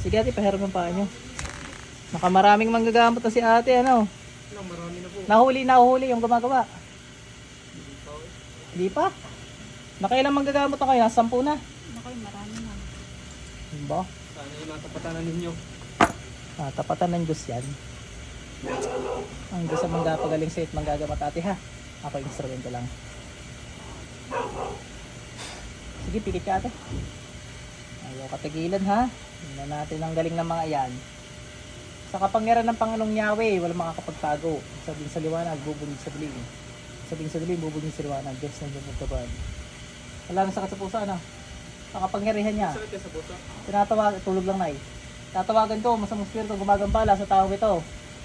Sige ate, pahiram ng paa nyo. Nakamaraming manggagamot na si ate, ano? Lang, marami na po. Nahuli, nahuli yung gumagawa. Hindi pa. Nakailang manggagamot na kaya? Sampu na. Naku, marami na. Diba? Sana yung natapatanan ninyo. Ah, tapatan ng Diyos yan. Ang Diyos ang manggapagaling sa it, manggagamat ate ha. Ako instrumento lang. Sige, pikit ka ate. Ayaw katigilan ha. Tingnan natin ang galing ng mga yan. Sa kapangyarihan ng Panginoong Yahweh, walang makakapagtago. Sabihin sa liwanag, bubungig sa dilim. Sabihin sa dilim, bubungig sa liwanag. Diyos na lumagkaban. Wala nang sakit sa puso, ano? Sa kapangyarihan niya. Sakit sa puso. Tinatawag, tulog lang na Tatawagan ko, masamang spirito, gumagambala sa tao ito.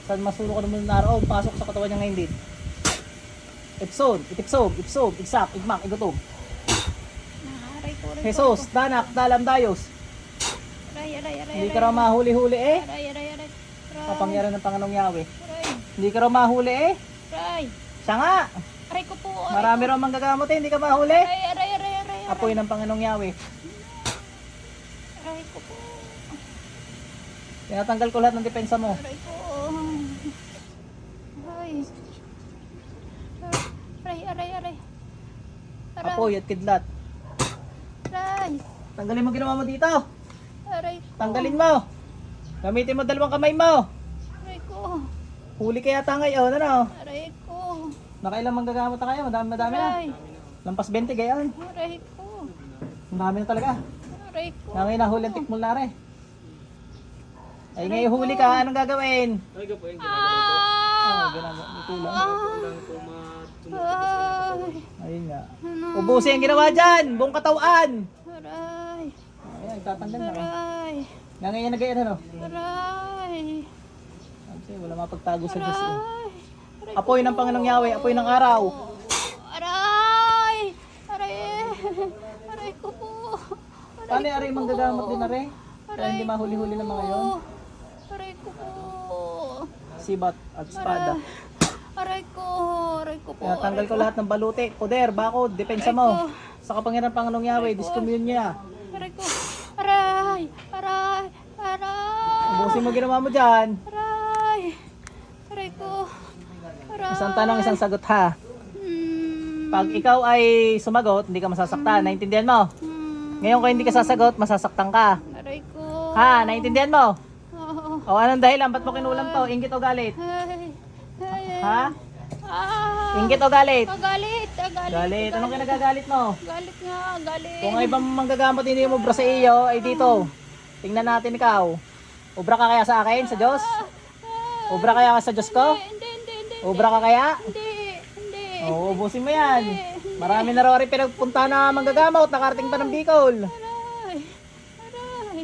Saan masulo ko naman na araw, pasok sa katawan niya ngayon din. Ipsod, itipsog, ipsog, iksak, igmak, igutom. Aray ko, aray ko. Jesus, danak, dalam, dayos. Aray, aray, aray. Hindi ka raw mahuli-huli eh. Aray, aray, aray. Aray, Kapangyarihan ng Panginoong Yahweh. aray, Hindi ka raw mahuli eh. aray. Siya nga. Aray ko po, aray. Marami raw manggagamot eh, hindi ka mahuli. Aray, aray, aray, aray. aray. Apoy ng Panginoong Yahweh. Aray ko po. Tinatanggal ko lahat ng depensa mo. Aray ko. Aray. Aray, aray, aray. Aray, Apoy at kidlat. Tanggalin mo ginawa mo dito. Aray ko. Tanggalin mo. Gamitin mo dalawang kamay mo. Aray ko. Huli kaya yata ngayon, ano? Aray ko. Nakailang manggagamot na kayo, madami madami na. Aray. Lampas 20 gayon. Aray ko. Ang dami na talaga. Aray ko. Nangay na huli ang tikmul na rin. Ay ngayon huli ka, anong gagawin? Ay, ginagawa ko. Oh, ginagawa, may kulang. Kulang po Ay. Ayun nga. Ubusin ang ginawa dyan, buong katawan. Aray. Ayan, tatanggal na. Aray. Nangay na gayon, ano? Aray. Kasi wala mapagtago sa Diyos. Eh. Aray. Aray Apoy ng Panginoong Yahweh, apoy ng araw. Aray. Aray. Aray ko po. Aray Paano aray manggagamot din rin? Kaya Aray hindi mahuli-huli ng mga yon. Aray ko po. Sibat at espada. Aray ko. Aray ko po. Kaya tanggal ko lahat ng baluti, poder, bakod, depensa mo. Sa kapangyarihan ng Panginoong Yahweh, discommune niya. Aray ko. Aray. Aray. Aray. Ubusin mo ginawa mo dyan. Aray. Aray ko. Aray. Isang tanong, isang sagot ha. Hmm. Pag ikaw ay sumagot, hindi ka masasaktan. Naintindihan mo? Hmm. Ngayon kung hindi ka sasagot, masasaktan ka. Aray ko. Ha? Naintindihan mo? Oh. O anong dahilan? Ba't mo kinulam to? Ingit o galit? Ay. Ay. Ha? Ah. Ingit o galit? Agalit. Agalit. Galit. Anong kinagagalit mo? Galit nga. Galit. Kung ay ibang manggagamot hindi mo bra sa iyo, ay dito. Tingnan natin ikaw. Ubra ka kaya sa akin, sa Diyos? Ah. Ubra kaya ka sa Diyos ko? Hindi, hindi, hindi. Ubra ka kaya? Hindi. Hindi. O, ubusin mo yan. Marami na raw rin pinagpunta na manggagamot, nakarating pa ng Bicol. Aray. Aray.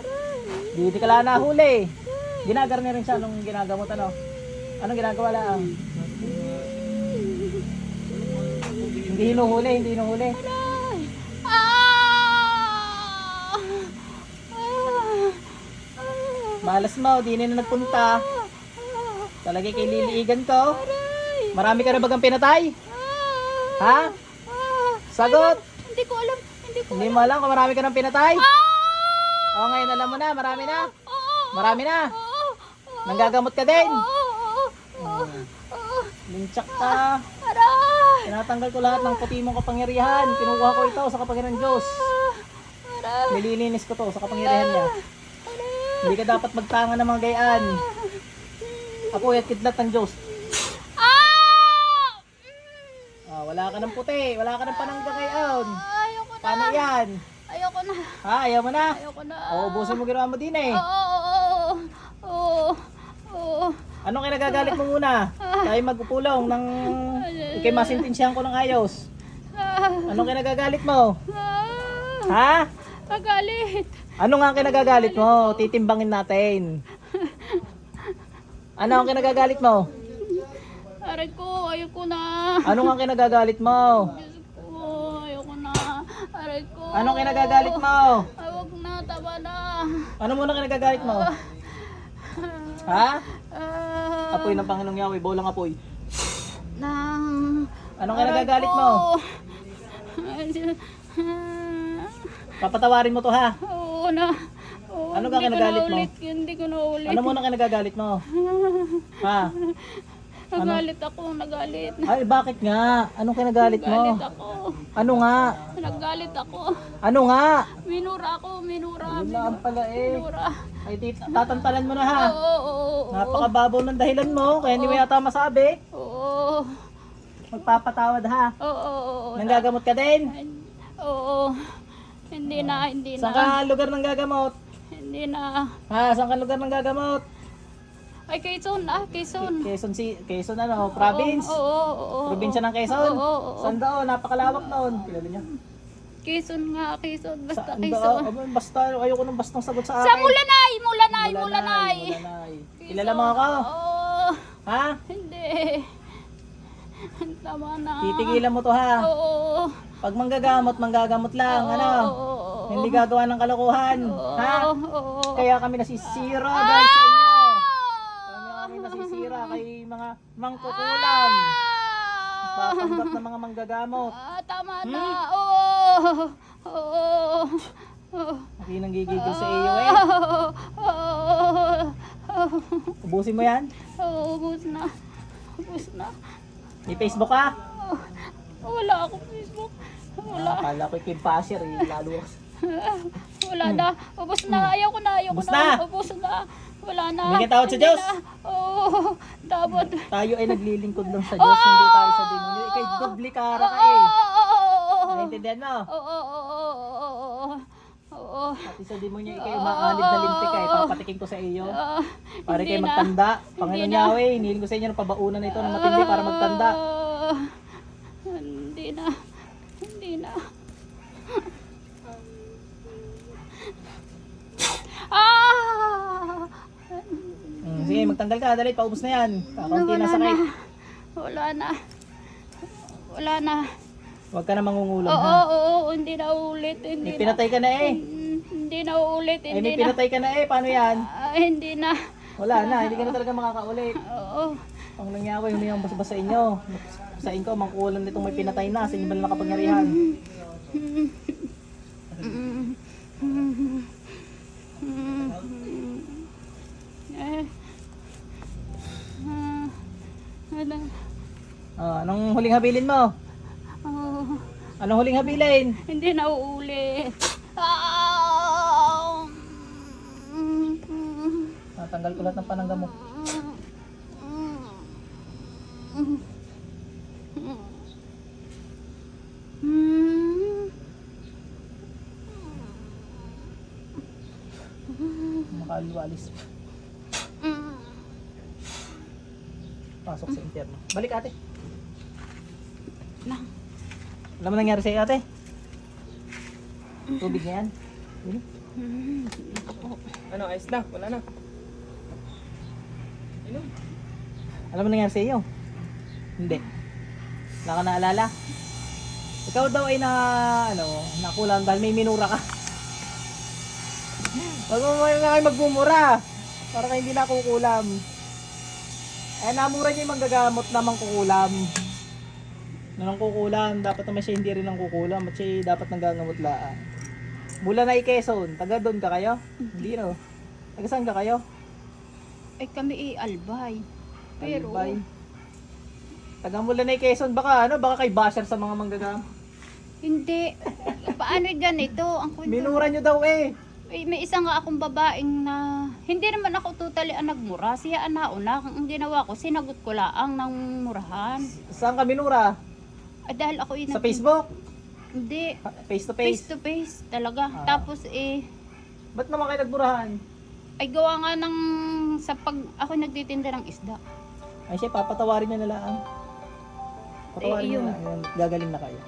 Aray. Hindi ka lang nahuli. Ginagar niya rin siya nung ginagamot ano. Anong ginagawa lang? Hindi hinuhuli, hindi hinuhuli. Malas mo, di na nagpunta. Talaga kay liliigan ko. Marami ka na bagang pinatay? Ha? Sagot! Hindi ko alam. Hindi ko Hindi mo alam kung marami ka nang pinatay? Ah. O ngayon alam mo na, marami na. Marami na. Nanggagamot ka din. Linchak ka. Tinatanggal ko lahat ng puti mong kapangyarihan. Kinukuha ko ito sa kapangyarihan ng Diyos. Nililinis ko to sa kapangyarihan niya. Hindi ka dapat magtanga ng mga gayaan. Apoy at kidlat ng Diyos. Ah! Ah, wala ka ng puti. Wala ka ng panangga ngayon. Ayoko na. Paano yan? Na. Ha, ayaw mo na? Ayoko na. O, ubusin mo ginawa mo din eh. Oo. Oo. Oo. Oo. Anong kinagagalit mo muna? Tayo magpupulong ng... Ikay masintensyahan ko ng ayos. Anong kinagagalit mo? Ha? Magalit. Ano nga ang kinagagalit mo? Titimbangin natin. Ano ang kinagagalit mo? Aray ko. Ayoko na. Ano nga ang kinagagalit mo? Diyos ko. Ayoko na. Aray ko. Anong kinagagalit mo? Ay, wag na. Tama na. Ano muna kinagagalit mo? Ha? Ah. Apoy ng Panginoong Yahweh, bolang apoy. Nang... Anong kinagagalit mo? Papatawarin mo to ha. Oo na. Oo Ano ka kinagalit mo? Hindi ko na ulit. Ano mo na kinagagalit mo? Ha? Nagalit ako, nagalit. Ay, bakit nga? Anong kinagalit mo? Nagalit ako. Ano nga? Nagalit ako. Ano nga? Minura ako, minura. Lang pala eh. Minura. Ay, tit- tatantalan mo na ha. Oo, oo, oo. Napakababaw ng dahilan mo, kaya hindi mo yata masabi. Oo. Magpapatawad ha. Oo, oo, oo. Nanggagamot ka din. Oo. Hindi na, hindi Saan na. ka lugar ng gagamot? Hindi na. Ha, saan ka lugar ng gagamot? Ay, Quezon ah, Quezon. Quezon, si Quezon ano, province. Oo, oo, oo. Probinsya ng Quezon. Oo, oo, oo. Saan doon? Napakalawak noon. Kilala niya. Quezon nga, Quezon. Basta Saan Quezon. doon? Basta ayoko nang bastang sagot sa akin. Sa Mulanay, Mulanay, Mulanay. Mulanay. Kilala mo ako? Oo. Ha? Hindi. Tama na. Titigilan mo to ha. Oo. Pag manggagamot, manggagamot lang. Oo, Ano? oo, oo. Hindi gagawa ng kalokohan. Oo, Ha? oo. Kaya kami nasisira dahil sa inyo. Kami Ah! kami nasisira kay mga mangkukulam. Papanggap ng mga manggagamot. Ah, tama na. Hmm? Oo. Oo. Oo. Hindi nang gigigil sa iyo eh. Oo. Ubusin mo yan. Oo, ubus na. Ubus na. May Facebook ka? Wala ako Facebook. Wala. Akala ko Kim Pasher eh. Lalo. Wala na. Ubus na. Ayaw ko na. Ayaw ko Ubus na. na. Ubus na. Wala na. Hindi ka tawad sa Diyos. Oo. Dapat. Tayo ay naglilingkod lang sa Diyos. Hindi tayo sa demonyo. Ikay duplikara ka eh. Naintindihan mo? Oo. Oo. Oo. Oo. Pati sa demonyo ikay umaalib na lintik ka eh. Papatikin ko sa iyo. Para kayo magtanda. Panginoon. Yahweh, hiniling ko sa inyo ng pabaunan na ito ng matindi para magtanda. Hindi na. Mm, sige, magtanggal ka. Dali, paubos na yan. Kakaunti na sakit. Wala na. Wala na. Huwag ka na mangungulam Oo, ha. oo, oo, hindi na ulit. Hindi May na. pinatay ka na eh. Mm, Hindi na ulit. Eh, Hindi may na. pinatay ka na eh. Paano yan? Ah, hindi na. Wala na. Hindi ka na talaga makakaulit. Oo. Ang nangyaway, humayang basa sa inyo. Sa inyo, mangkukulam nitong may pinatay na. Sa inyo ba na nakapangyarihan? Eh. Wala. Ah, anong huling habilin mo? Oh, Anong huling habilin? hindi na uulit. Ah. Natanggal ko lahat ng panangga mo. Hmm. Pasok sa interno. Balik ate. Lang. Alam mo nangyari sa'yo ate? Tubig na yan. Yun. Ano, ayos na. Wala na. Inom. Alam mo nangyari sa iyo? Hindi. Wala ka naalala? Ikaw daw ay na, ano, nakulang dahil may minura ka. Huwag mo na kayo magmumura. Para kayo hindi nakukulam. Eh, namura niyo yung manggagamot na mangkukulam. Na nang kukulam, dapat naman siya hindi rin nang kukulam at siya dapat nanggagamot laan. Mula na Quezon, taga doon ka kayo? Hindi no. Taga saan ka kayo? Ay kami i-albay. Pero, Albay. Taga mula na Quezon, baka ano, baka kay basher sa mga manggagamot. hindi. Paano ganito? Ang kwento. Minura nyo daw eh. Ay, may isa nga akong babaeng na hindi naman ako totally ang nagmura. Siya ang nauna. Ang ginawa ko, sinagot ko laang ng murahan. Saan ka minura? Ay, dahil ako yun. Sa Facebook? Hindi. Face to Face face? to face talaga. Ah. Tapos eh, Ba't naman kayo nagmurahan? ay gawa nga ng sa pag ako nagtitinda ng isda. Ay siya, papatawarin nyo na lang. Patawarin Eh, na lang. Ayan, Gagaling na kayo.